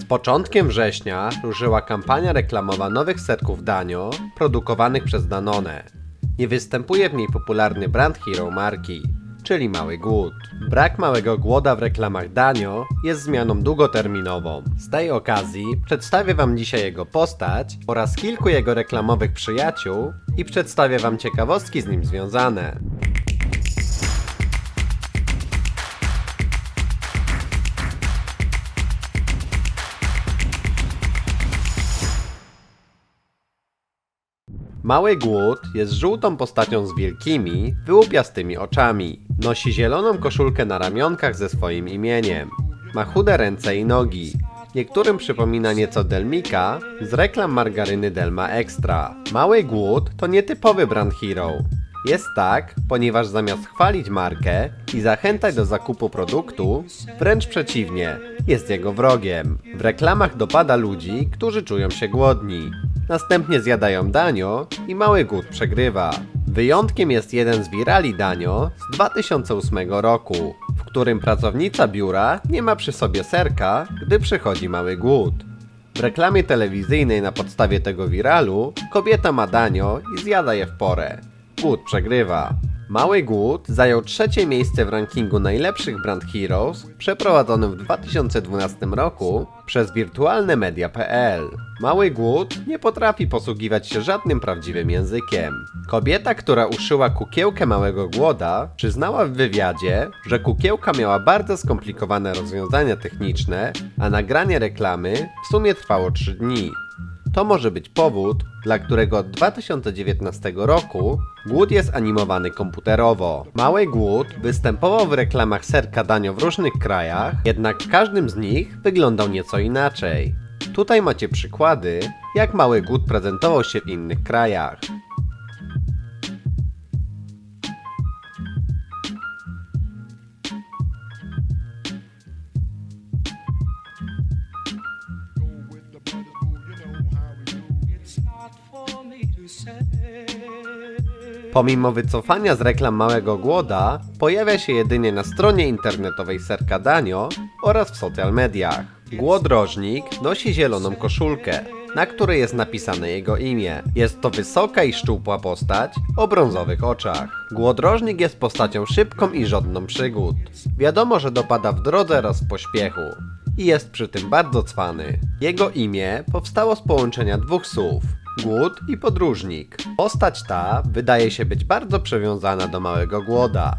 Z początkiem września ruszyła kampania reklamowa nowych serków Danio, produkowanych przez Danone. Nie występuje w niej popularny brand hero marki, czyli Mały Głód. Brak Małego Głoda w reklamach Danio jest zmianą długoterminową. Z tej okazji przedstawię Wam dzisiaj jego postać oraz kilku jego reklamowych przyjaciół i przedstawię Wam ciekawostki z nim związane. Mały Głód jest żółtą postacią z wielkimi, wyłupiastymi oczami. Nosi zieloną koszulkę na ramionkach ze swoim imieniem. Ma chude ręce i nogi. Niektórym przypomina nieco Delmika z reklam margaryny Delma Extra. Mały Głód to nietypowy brand hero. Jest tak, ponieważ zamiast chwalić markę i zachęcać do zakupu produktu, wręcz przeciwnie, jest jego wrogiem. W reklamach dopada ludzi, którzy czują się głodni. Następnie zjadają danio i mały głód przegrywa. Wyjątkiem jest jeden z wirali danio z 2008 roku, w którym pracownica biura nie ma przy sobie serka, gdy przychodzi mały głód. W reklamie telewizyjnej na podstawie tego wiralu kobieta ma danio i zjada je w porę. Głód przegrywa. Mały Głód zajął trzecie miejsce w rankingu najlepszych brand heroes przeprowadzonym w 2012 roku przez wirtualnemedia.pl. Mały Głód nie potrafi posługiwać się żadnym prawdziwym językiem. Kobieta, która uszyła kukiełkę Małego Głoda, przyznała w wywiadzie, że kukiełka miała bardzo skomplikowane rozwiązania techniczne, a nagranie reklamy w sumie trwało 3 dni. To może być powód, dla którego od 2019 roku głód jest animowany komputerowo. Mały głód występował w reklamach serka danio w różnych krajach, jednak w każdym z nich wyglądał nieco inaczej. Tutaj macie przykłady, jak mały głód prezentował się w innych krajach. Pomimo wycofania z reklam Małego Głoda, pojawia się jedynie na stronie internetowej Serka Danio oraz w social mediach. Głodrożnik nosi zieloną koszulkę, na której jest napisane jego imię. Jest to wysoka i szczupła postać o brązowych oczach. Głodrożnik jest postacią szybką i żądną przygód. Wiadomo, że dopada w drodze oraz w pośpiechu i jest przy tym bardzo cwany. Jego imię powstało z połączenia dwóch słów głód i podróżnik. Postać ta wydaje się być bardzo przywiązana do małego głoda.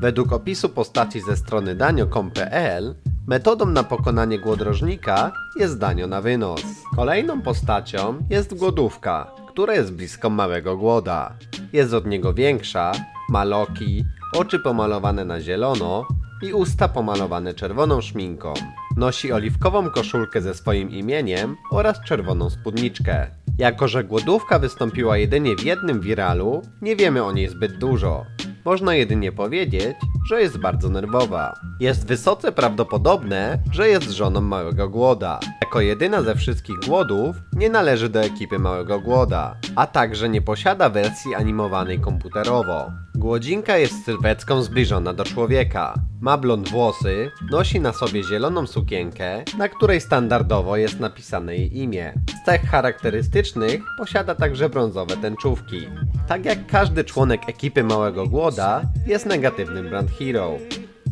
Według opisu postaci ze strony danio.com.pl metodą na pokonanie głodrożnika jest danio na wynos. Kolejną postacią jest głodówka, która jest bliską małego głoda. Jest od niego większa, ma loki, oczy pomalowane na zielono i usta pomalowane czerwoną szminką. Nosi oliwkową koszulkę ze swoim imieniem oraz czerwoną spódniczkę. Jako, że głodówka wystąpiła jedynie w jednym wiralu, nie wiemy o niej zbyt dużo. Można jedynie powiedzieć, że jest bardzo nerwowa. Jest wysoce prawdopodobne, że jest żoną Małego Głoda. Jako jedyna ze wszystkich głodów nie należy do ekipy Małego Głoda, a także nie posiada wersji animowanej komputerowo. Głodzinka jest sylwetką zbliżona do człowieka. Ma blond włosy, nosi na sobie zieloną sukienkę, na której standardowo jest napisane jej imię. Z cech charakterystycznych posiada także brązowe tęczówki. Tak jak każdy członek ekipy Małego Głoda, jest negatywnym brand hero.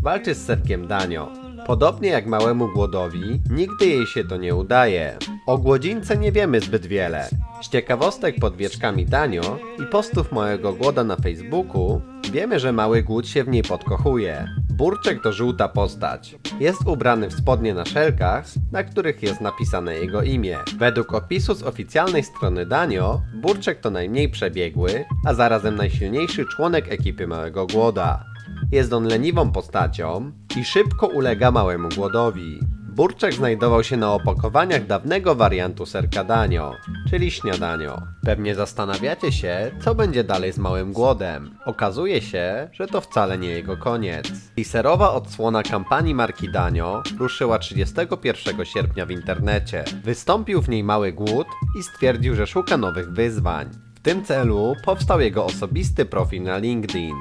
Walczy z serkiem Danio. Podobnie jak małemu głodowi, nigdy jej się to nie udaje. O głodzинce nie wiemy zbyt wiele. Z ciekawostek pod wieczkami Danio i postów małego głoda na Facebooku wiemy, że mały głód się w niej podkochuje. Burczek to żółta postać. Jest ubrany w spodnie na szelkach, na których jest napisane jego imię. Według opisu z oficjalnej strony Danio, Burczek to najmniej przebiegły, a zarazem najsilniejszy członek ekipy Małego Głoda. Jest on leniwą postacią i szybko ulega małemu głodowi. Burczek znajdował się na opakowaniach dawnego wariantu serka Danio, czyli śniadanio. Pewnie zastanawiacie się, co będzie dalej z małym głodem. Okazuje się, że to wcale nie jego koniec. Teaserowa odsłona kampanii marki Danio ruszyła 31 sierpnia w internecie. Wystąpił w niej mały głód i stwierdził, że szuka nowych wyzwań. W tym celu powstał jego osobisty profil na LinkedIn.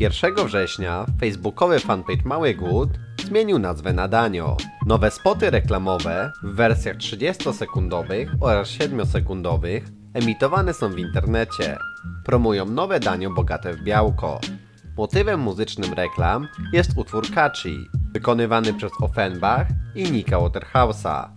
1 września facebookowy fanpage Mały Głód zmienił nazwę na Danio. Nowe spoty reklamowe w wersjach 30-sekundowych oraz 7-sekundowych emitowane są w internecie. Promują nowe danio bogate w białko. Motywem muzycznym reklam jest utwór Catchy, wykonywany przez Offenbach i Nika Waterhouse'a.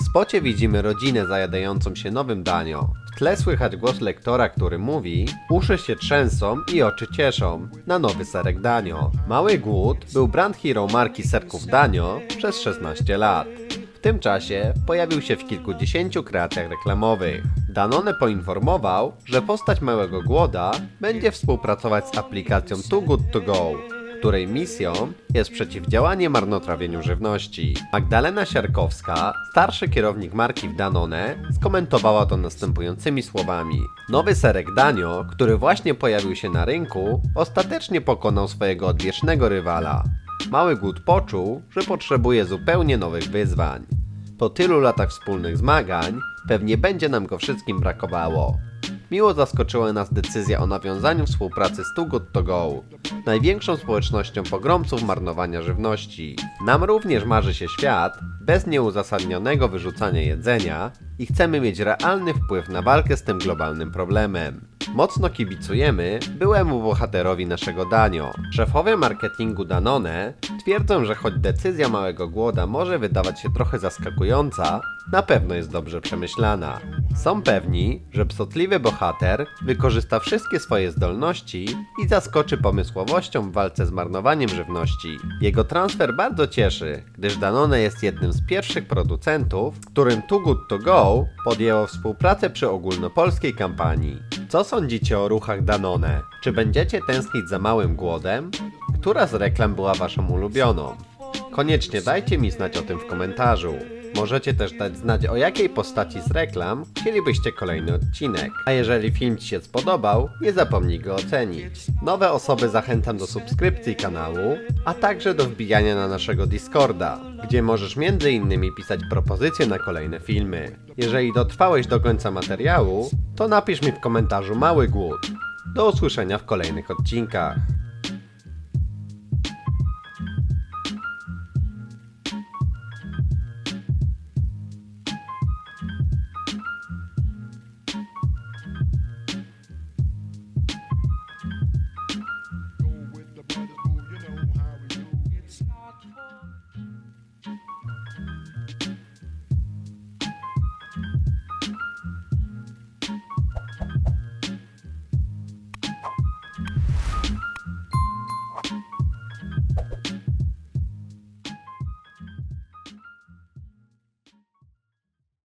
W spocie widzimy rodzinę zajadającą się nowym danio. W tle słychać głos lektora, który mówi Uszy się trzęsą i oczy cieszą na nowy serek danio. Mały Głód był brand hero marki serków danio przez 16 lat. W tym czasie pojawił się w kilkudziesięciu kreacjach reklamowych. Danone poinformował, że postać Małego Głoda będzie współpracować z aplikacją Too Good To Go, której misją jest przeciwdziałanie marnotrawieniu żywności. Magdalena Siarkowska, starszy kierownik marki w Danone, skomentowała to następującymi słowami. Nowy serek Danio, który właśnie pojawił się na rynku, ostatecznie pokonał swojego odwiecznego rywala. Mały Głód poczuł, że potrzebuje zupełnie nowych wyzwań. Po tylu latach wspólnych zmagań, pewnie będzie nam go wszystkim brakowało. Miło zaskoczyła nas decyzja o nawiązaniu współpracy z Good To Go, największą społecznością pogromców marnowania żywności. Nam również marzy się świat bez nieuzasadnionego wyrzucania jedzenia i chcemy mieć realny wpływ na walkę z tym globalnym problemem. Mocno kibicujemy byłemu bohaterowi naszego Danio. Szefowie marketingu Danone twierdzą, że choć decyzja małego głoda może wydawać się trochę zaskakująca, na pewno jest dobrze przemyślana. Są pewni, że psotliwy bohater wykorzysta wszystkie swoje zdolności i zaskoczy pomysłowością w walce z marnowaniem żywności. Jego transfer bardzo cieszy, gdyż Danone jest jednym z pierwszych producentów, z którym Too Good To Go podjęło współpracę przy ogólnopolskiej kampanii. Co sądzicie o ruchach Danone? Czy będziecie tęsknić za małym głodem? Która z reklam była waszą ulubioną? Koniecznie dajcie mi znać o tym w komentarzu. Możecie też dać znać o jakiej postaci z reklam chcielibyście kolejny odcinek. A jeżeli film Ci się spodobał, nie zapomnij go ocenić. Nowe osoby zachęcam do subskrypcji kanału, a także do wbijania na naszego Discorda, gdzie możesz m.in. pisać propozycje na kolejne filmy. Jeżeli dotrwałeś do końca materiału, to napisz mi w komentarzu mały głód. Do usłyszenia w kolejnych odcinkach.